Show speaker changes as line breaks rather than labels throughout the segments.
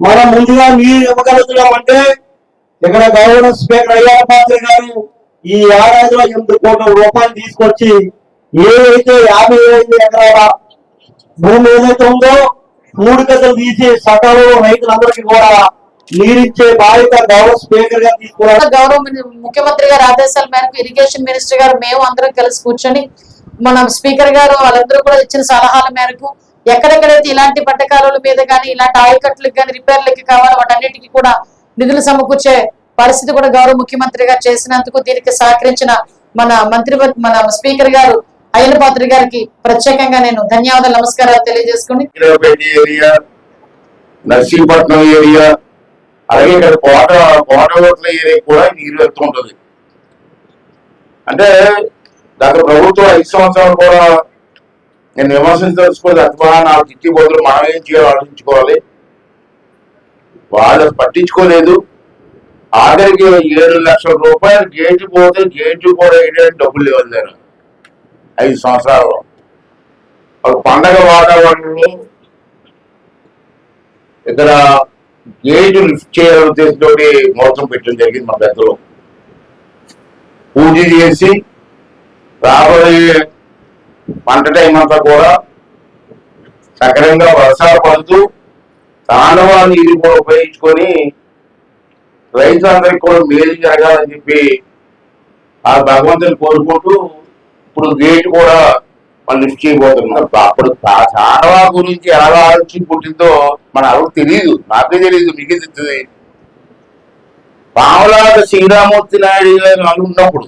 మనం ముందుగా నీరు ఇవ్వగలుగుతున్నాం అంటే ఇక్కడ గౌరవ స్పీకర్ అయ్యార పాత్ర గారు ఈ ఏడాదిలో ఎనిమిది కోట్ల రూపాయలు తీసుకొచ్చి ఏదైతే యాభై ఐదు ఎకరాల భూమి ఏదైతే ఉందో మూడు గదులు తీసి సకాలంలో రైతులందరికీ కూడా నీరిచ్చే బాధ్యత గౌరవ స్పీకర్ గారు తీసుకున్నారు.
గౌరవ ముఖ్యమంత్రి గారి ఆదేశాల మేరకు ఇరిగేషన్ మినిస్టర్ గారు మేము అందరం కలిసి కూర్చొని మన స్పీకర్ గారు వాళ్ళందరూ కూడా ఇచ్చిన సలహాల మేరకు ఎక్కడెక్కడైతే ఇలాంటి పట్టకాల మీద కానీ ఇలాంటి ఆయకట్లకు కానీ రిపేర్లకి కావాలో వాటన్నిటికీ కూడా నిధులు సమకూర్చే పరిస్థితి కూడా గౌరవ ముఖ్యమంత్రి గారు చేసినందుకు దీనికి సహకరించిన మన మంత్రి మన స్పీకర్ గారు అయ్యన పాత్రి గారికి ప్రత్యేకంగా నేను ధన్యవాదాలు నమస్కారాలు తెలియజేసుకుని
ఏరియా నర్సీపట్నం ఏరియా అలాగే ఇక్కడ కోట కోటగొట్ల ఏరియా కూడా నీరు వెళ్తుంటది అంటే గత ప్రభుత్వం ఐదు సంవత్సరాలు కూడా నేను విమర్శించదలుచుకోలేదు అథవా నాకు తిట్టి బదులు మనం ఏం చేయాలో ఆలోచించుకోవాలి. వాళ్ళు పట్టించుకోలేదు. ఆఖరికి ఏడు లక్షల రూపాయలు గేటు పోతే గేటు కూడా వేయడానికి డబ్బులు లేవు నేను ఐదు సంవత్సరాల్లో ఒక పండగ వాతావరణంలో ఇక్కడ గేటు లిఫ్ట్ చేయాలని ఉద్దేశంతో మోసం పెట్టడం జరిగింది మా పెద్దలు. పూజ చేసి రాబోయే పంట టైం అంతా కూడా సక్రమంగా వర్షాలు పడుతూ తానవా నీరు కూడా ఉపయోగించుకొని రైతులందరికీ కూడా మేలు జరగాలని చెప్పి ఆ భగవంతుని కోరుకుంటూ ఇప్పుడు గేట్ కూడా మనం లిఫ్ట్ చేయబోతున్నాం. అప్పుడు చానవా గురించి ఎలా ఆలోచించి పుట్టిందో మన ఎవరు తెలియదు నాకే తెలియదు మీకే తెలుస్తుంది. శ్రీరామూర్తి నాయుడు గారు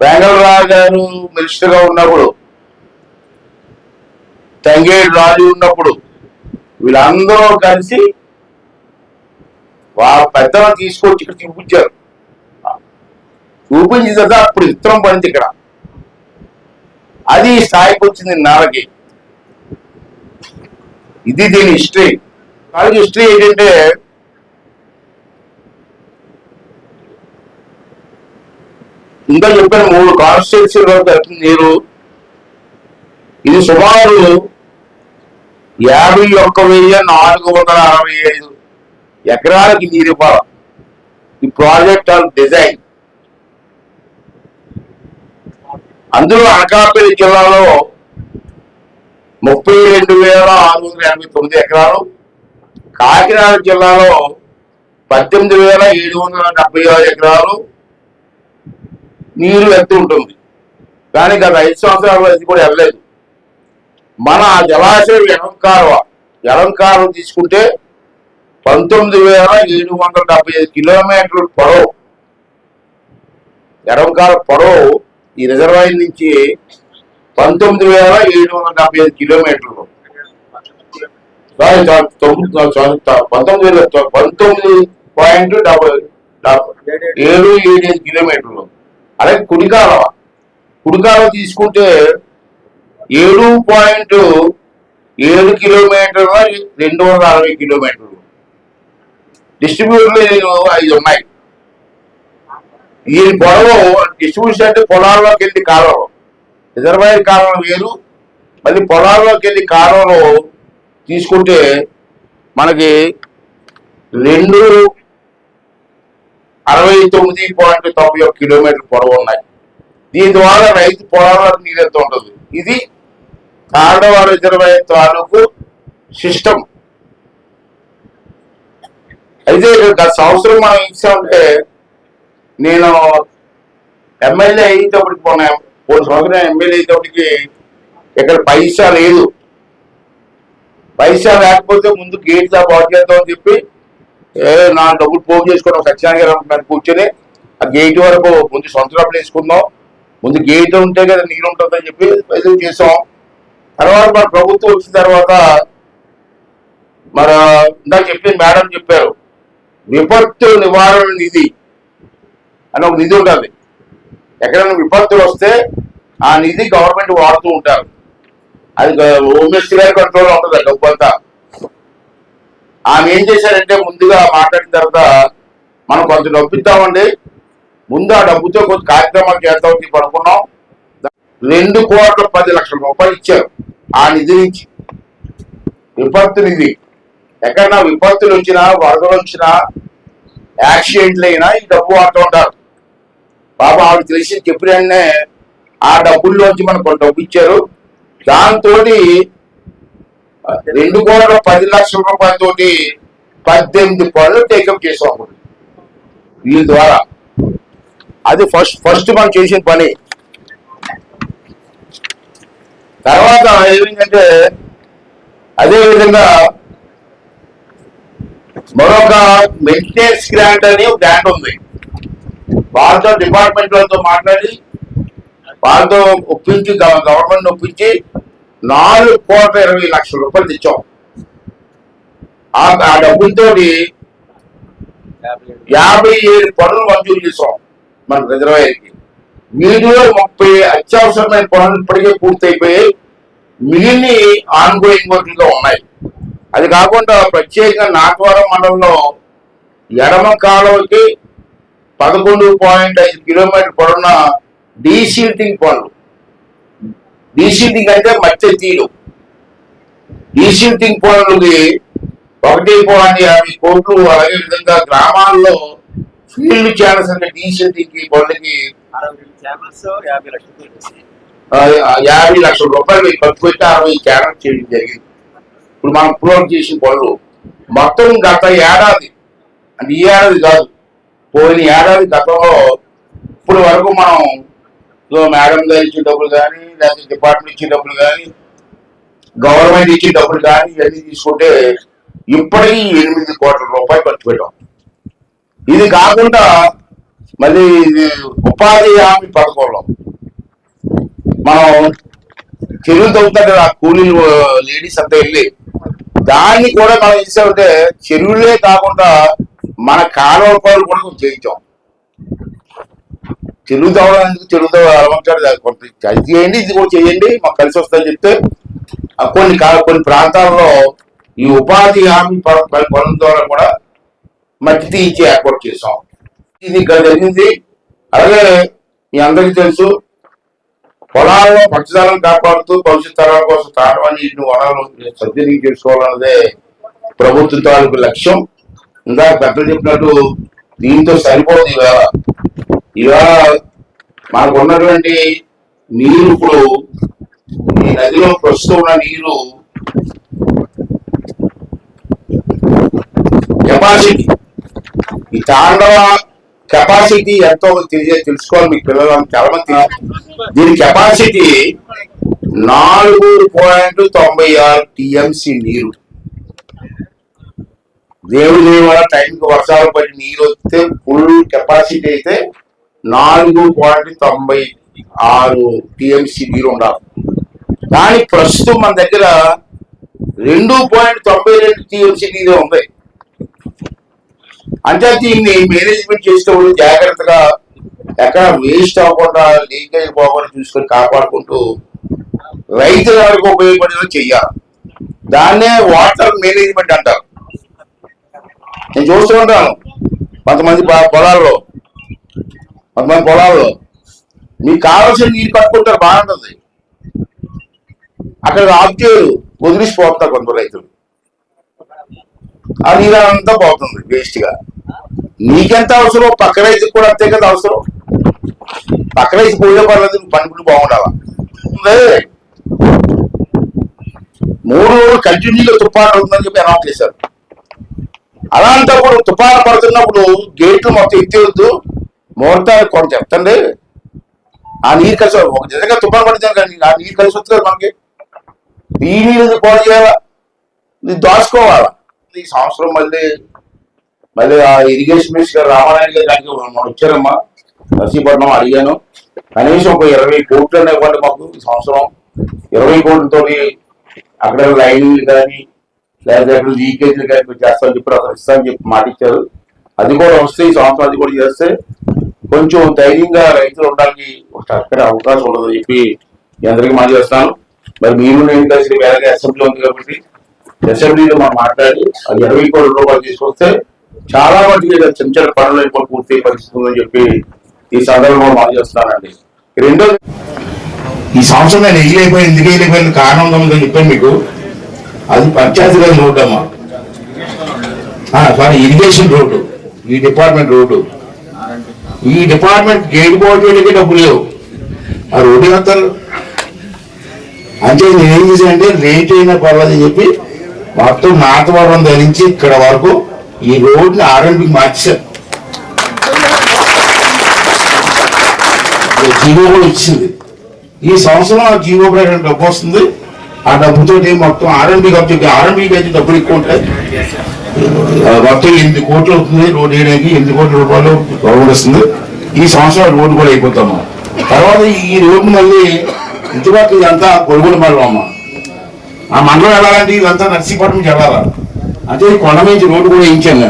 వెంగళరావు గారు మినిస్టర్గా ఉన్నప్పుడు తంగేడు రాజు ఉన్నప్పుడు వీళ్ళందరూ కలిసి వాళ్ళ పెద్దలను తీసుకొచ్చి ఇక్కడ చూపించారు. చూపించిన తర్వాత అప్పుడు ఇత్తనం పడింది ఇక్కడ. అది స్థాయికి వచ్చింది నాలకి ఇది దీని హిస్టరీ నాలుగు హిస్టరీ ఏంటంటే ఇంకా చెప్పిన మూడు కాన్స్టిట్యూన్సీ వరకు నీరు. ఇది సుమారు యాభై ఒక్క వెయ్యి నాలుగు వందల అరవై ఐదు ఎకరాలకి నీరు ఇవ్వాలి. ఈ ప్రాజెక్ట్ ఆఫ్ డిజైన్ అందులో అనకాపల్లి జిల్లాలో ముప్పై రెండు వేల ఆరు వందల ఎనభై తొమ్మిది ఎకరాలు కాకినాడ జిల్లాలో పద్దెనిమిది వేల ఏడు వందల డెబ్బై ఆరు ఎకరాలు నీరు ఎత్తు ఉంటుంది. కానీ గత ఐదు సంవత్సరాలు ఇది కూడా వెళ్ళలేదు. మన ఆ జలాశయం ఎలంకారవ ఎలంకారం తీసుకుంటే పంతొమ్మిది వేల ఏడు వందల డెబ్బై ఐదు కిలోమీటర్ల పొడవు. ఎలంకార పొడవు ఈ రిజర్వాయర్ నుంచి పంతొమ్మిది వేల ఏడు వందల డెబ్బై ఐదు కిలోమీటర్లు పంతొమ్మిది వేల పంతొమ్మిది పాయింట్ డెబ్బై డెబ్బై- ఏడు ఏడు ఐదు కిలోమీటర్లు అలాగే కుడికాలవ కుడికాలవ తీసుకుంటే ఏడు పాయింట్ ఏడు కిలోమీటర్ల రెండు వందల అరవై కిలోమీటర్లు. డిస్ట్రిబ్యూటర్లు ఐదు ఉన్నాయి. ఈ పొడవు డిస్ట్రిబ్యూషన్ అంటే పొలాల్లోకి వెళ్ళి కాలంలో రిజర్వాయర్ కాలం వేరు. మళ్ళీ పొలాల్లోకి వెళ్ళి కాలంలో తీసుకుంటే మనకి రెండు తొమ్మిది పాయింట్ తొంభై ఒక కిలోమీటర్ పొడవు ఉన్నాయి. దీని ద్వారా రైతు పొలాలకు నీరు ఎంత ఉంటుంది? ఇది తాండవ రిజర్వాయర్ తాలూకు సిస్టమ్ అయితే గత సంవత్సరం మనం ఇచ్చామంటే నేను ఎమ్మెల్యే అయ్యేటప్పటికి మొన్న పోయిన సంవత్సరం ఎమ్మెల్యే అయ్యేటప్పటికి ఇక్కడ పైసా లేదు. పైసా లేకపోతే ముందు గేట్ దా బాగు చేద్దామని చెప్పి నా డబ్బులు పోగు చేసుకోవడం సత్యాన్ని కూర్చొని ఆ గేట్ వరకు ముందు సొంత డబ్బులు వేసుకుందాం ముందు గేట్ ఉంటే కదా నీరు ఉంటుందని చెప్పి పైసలు చేసాం. తర్వాత మన ప్రభుత్వం వచ్చిన తర్వాత మరి ఇందాక చెప్పింది మేడం చెప్పారు విపత్తు నివారణ నిధి అని ఒక నిధి ఉంటుంది ఎక్కడైనా విపత్తులు వస్తే ఆ నిధి గవర్నమెంట్ వాడుతూ ఉంటారు. అది హోమ్ మినిస్టర్ గారి కంట్రోల్లో ఉంటుంది ఆ డబ్బు అంతా. ఆమె ఏం చేశారంటే ముందుగా మాట్లాడిన తర్వాత మనం కొంత డబ్బుద్దామండి ముందు ఆ డబ్బుతో కొంత కార్యక్రమాలు చేద్దామని పడుకున్నాం. అనుకున్నాం రెండు కోట్ల పది లక్షల రూపాయలు ఇచ్చారు ఆ నిధి నుంచి. విపత్తు నిధి. ఎక్కడన్నా విపత్తులు వచ్చినా వరదలు వచ్చినా యాక్సిడెంట్లు అయినా ఈ డబ్బు వాడుతూ ఉంటారు. బాబా ఆవిడ తెలిసి చెప్పిన ఆ డబ్బుల్లోంచి మనకు కొంత డబ్బు ఇచ్చారు. దాంతో రెండు కోట్ల పది లక్షల రూపాయలతోటి పద్దెనిమిది పనులు టేకప్ చేసాం అప్పుడు. వీళ్ళ ద్వారా. అది ఫస్ట్ ఫస్ట్ మనం చేసిన పని. తర్వాత ఏమైందంటే అదే విధంగా మరొక మెయింటెనెన్స్ గ్రాంట్ అని ఒక గ్రాంట్ ఉంది. వాళ్ళతో డిపార్ట్మెంట్ వాళ్ళతో మాట్లాడి వాళ్ళతో ఒప్పించి గవర్నమెంట్ ఒప్పించి నాలుగు కోట్ల ఇరవై లక్షల రూపాయలు తెచ్చాం. ఆ ఆ డబ్బులతోటి యాభై ఏడు పనులు మంజూరు చేసాం మన రిజర్వాయర్కి. వీటిలో ముప్పై అత్యవసరమైన పనులు ఇప్పటికే పూర్తయిపోయాయి. మిగిలిన ఆన్ గోయింగ్ వర్క్లుగా ఉన్నాయి. అది కాకుండా ప్రత్యేకంగా నాటవరం మండలంలో ఎడమ కాలువకి పదకొండు పాయింట్ ఐదు కిలోమీటర్ పొడవున డీసీటింగ్ పనులు. డీసీటింగ్ అంటే మధ్య తీరు. డీసీటింగ్ పనులకి ఒకటి పాయింట్ యాభై కోట్లు అలాగే విధంగా గ్రామాల్లో ఫీల్డ్ ఛానల్స్ అంటే డీసీటింగ్ పనులకి
యాభై
లక్షల రూపాయలు ఖర్చు పెట్టి అరవై ఛానల్ చేయడం జరిగింది. ఇప్పుడు మనం అప్లోడ్ చేసిన పనులు. మొత్తం గత ఏడాది అంటే ఈ ఏడాది కాదు పోయిన ఏడాది గతంలో ఇప్పుడు వరకు మనం సో మేడం గారు ఇచ్చే డబ్బులు కానీ లేకపోతే డిపార్ట్మెంట్ ఇచ్చే డబ్బులు కానీ గవర్నమెంట్ ఇచ్చే డబ్బులు కానీ ఇవన్నీ తీసుకుంటే ఇప్పటికీ ఎనిమిది కోట్ల రూపాయలు ఖర్చు పెట్టాం. ఇది కాకుండా మళ్ళీ ఇది ఉపాధి హామీ పథకంలో మనం చెరువులు తవ్వుతారు ఆ కూలీలు లేడీస్ అంతా వెళ్ళి దాన్ని కూడా మనం ఇచ్చామంటే చెరువులే కాకుండా మన కాలువ కూడా చేయించాం. తెలుగు తవ్వడం ఎందుకు? చెరువు అది కొంత చేయండి ఇది కూడా చేయండి మాకు కలిసి వస్తుందని చెప్తే కొన్ని కొన్ని ప్రాంతాల్లో ఈ ఉపాధి హామీ పనుల ద్వారా కూడా మట్టి తీయించి ఏర్పాటు చేసాం ఇది ఇక్కడ జరిగింది. అలాగే మీ అందరికీ తెలుసు పొలాల్లో పచ్చదనం కాపాడుతూ భవిష్యత్ తరాల కోసం తాడవని ఇన్ని వనాలు సద్వినియోగం చేసుకోవాలన్నదే ప్రభుత్వం తాలూకు లక్ష్యం. ఇందాక పెద్దలు చెప్పినట్టు దీంతో సరిపోదు ఇవాళ. ఇవాళ మనకు ఉన్నటువంటి నీరు ఇప్పుడు ఈ నదిలో ప్రస్తుతం ఉన్న నీరు కెపాసిటీ ఈ తాండవ కెపాసిటీ ఎంతో తెలియ- తెలుసుకోవాలి మీ పిల్లలు చాలా మంది దీని కెపాసిటీ నాలుగు పాయింట్ తొంభై ఆరు టిఎంసి నీరు. దేవుడి దయ వల్ల టైంకి వర్షాలు పడి నీరు వస్తే ఫుల్ కెపాసిటీ అయితే నాలుగు పాయింట్ తొంభై ఆరు టిఎంసి నీరు ఉండాలి. కానీ ప్రస్తుతం మన దగ్గర రెండు పాయింట్ తొంభై రెండు టీఎంసీ నీరే ఉంది. అంటే దీన్ని మేనేజ్మెంట్ చేసేటప్పుడు జాగ్రత్తగా ఎక్కడ వేస్ట్ అవ్వకుండా లీకేజ్ పోకుండా చూసుకొని కాపాడుకుంటూ రైతుల వరకు ఉపయోగపడేలా చెయ్యాలి దాన్నే వాటర్ మేనేజ్మెంట్ అంటారు. నేను చూస్తూ ఉంటాను. కొంతమంది పొలాల్లో మరి మన పొలాల్లో. మీకు కావాల్సిన నీరు కట్టుకుంటారు బాగుంటుంది అక్కడ ఆఫ్ చేయరు వదిలిసిపోతారు కొంత రైతులు. ఆ నీరు అంతా పోతుంది వేస్ట్గా నీకెంత అవసరం పక్క రైతుకు కూడా అంతే కదా అవసరం. పక్క రైతు పోయే పర్లేదు పనిపులు బాగుండాలా. మూడు రోజులు కంటిన్యూగా తుఫాను ఉందని చెప్పి అనౌన్స్ చేశారు. అలాంటప్పుడు తుఫాను పడుతున్నప్పుడు గేట్లు మొత్తం ఎత్తేవద్దు ముహూర్తాలు కొంత చెప్తండి. ఆ నీరు కలిసి ఒక నిజంగా తుఫాను పడుతుంది కానీ ఆ నీరు కలిసి వస్తుంది మనకి. ఈ నీరు పాడు చేయాలా? దాచుకోవాలా? ఈ సంవత్సరం మళ్ళీ మళ్ళీ ఆ ఇరిగేషన్ మినిస్టర్ గారు రామారాయణ గారు దానికి మనం వచ్చారమ్మా. నర్సీపట్నం అడిగాను. కనీసం ఒక ఇరవై కోట్లు ఇవ్వండి మాకు ఈ సంవత్సరం. ఇరవై కోట్లతో అక్కడ లైన్లు కానీ లేదా అక్కడ లీకేజీలు కానీ చేస్తామని చెప్పి అక్కడ ఇస్తామని చెప్పి మాట ఇచ్చారు అది కూడా వస్తే ఈ సంవత్సరం అది కూడా చేస్తే కొంచెం ధైర్యంగా రైతులు ఉండడానికి అక్కడ అవకాశం అవకాశం అని చెప్పి అందరికి అందరికీ మాట చేస్తాను మరి మీరు నేను కలిసి వేరే అసెంబ్లీ ఉంది కాబట్టి అసెంబ్లీలో మనం మాట్లాడి అది ఇరవై కోట్ల రూపాయలు తీసుకొస్తే చాలా మటుకు చిన్న చిన్న పనులు ఇప్పుడు పూర్తి పరిస్థితుందని చెప్పి ఈ సందర్భంలో మాట చేస్తానండి రెండో ఈ సంవత్సరం నేను ఎగిరైపోయింది ఎందుకు ఎగిరైపోయింది కారణం ఉందని చెప్పాను మీకు. అది పంచాయతీరాజ్ రోడ్డు అమ్మా. Sorry irrigation road. ఈ డిపార్ట్మెంట్ రోడ్డు. ఈ డిపార్ట్మెంట్ గేట్ బోర్డులకి డబ్బులు లేవు. ఆ రోడ్డు వేస్తారు అంటే నేనేం చేశానంటే రేట్ అయినా పర్వాలని చెప్పి మొత్తం నాతవరం ధరించి ఇక్కడ వరకు ఈ రోడ్ని ఆర్ఎండ్కి మార్చారు జీవో కూడా ఇచ్చింది. ఈ సంవత్సరం ఆ జీవో ప్రకారం డబ్బు వస్తుంది. ఆ డబ్బుతో మొత్తం ఆర్ఎండ్కి అప్ ఆర్ఎండ్కి అయితే డబ్బులు ఎక్కువ ఉంటాయి. మొత్తం ఎనిమిది కోట్లు అవుతుంది రోడ్డు వేయడానికి ఎనిమిది కోట్ల రూపాయలు రోడ్డు వస్తుంది. ఈ సంవత్సరం రోడ్డు కూడా అయిపోతాము. తర్వాత ఈ రోడ్డు మళ్ళీ ఇటుపక్క ఇదంతా కొలుగుల మండలం అమ్మ. ఆ మండలం వెళ్ళాలంటే ఇదంతా నర్సీపట్నం నుంచి వెళ్ళాలా? అంటే కొండ నుంచి రోడ్డు కూడా వేయించాను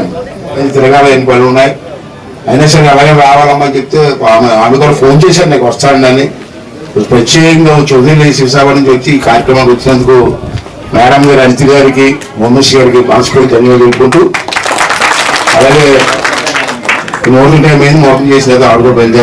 నేను తిరగాల ఎన్ని పనులు ఉన్నాయి? అయినా సరే అలాగే రావాలమ్మా అని చెప్తే ఆమె ఆమె కూడా ఫోన్ చేశాను నీకు వస్తాను అని. ప్రత్యేకంగా చౌదరి శివసాగర్ నుంచి వచ్చి ఈ కార్యక్రమానికి వచ్చినందుకు మేడం గారు అనితి గారికి ఉమేష్ గారికి మనస్ఫూర్తి ధన్యవాదాలు తెలుపుకుంటూ అలాగే ఈ టైం ఏంది మోడల్ చేసినది ఆవిడ కూడా బయలుదేరి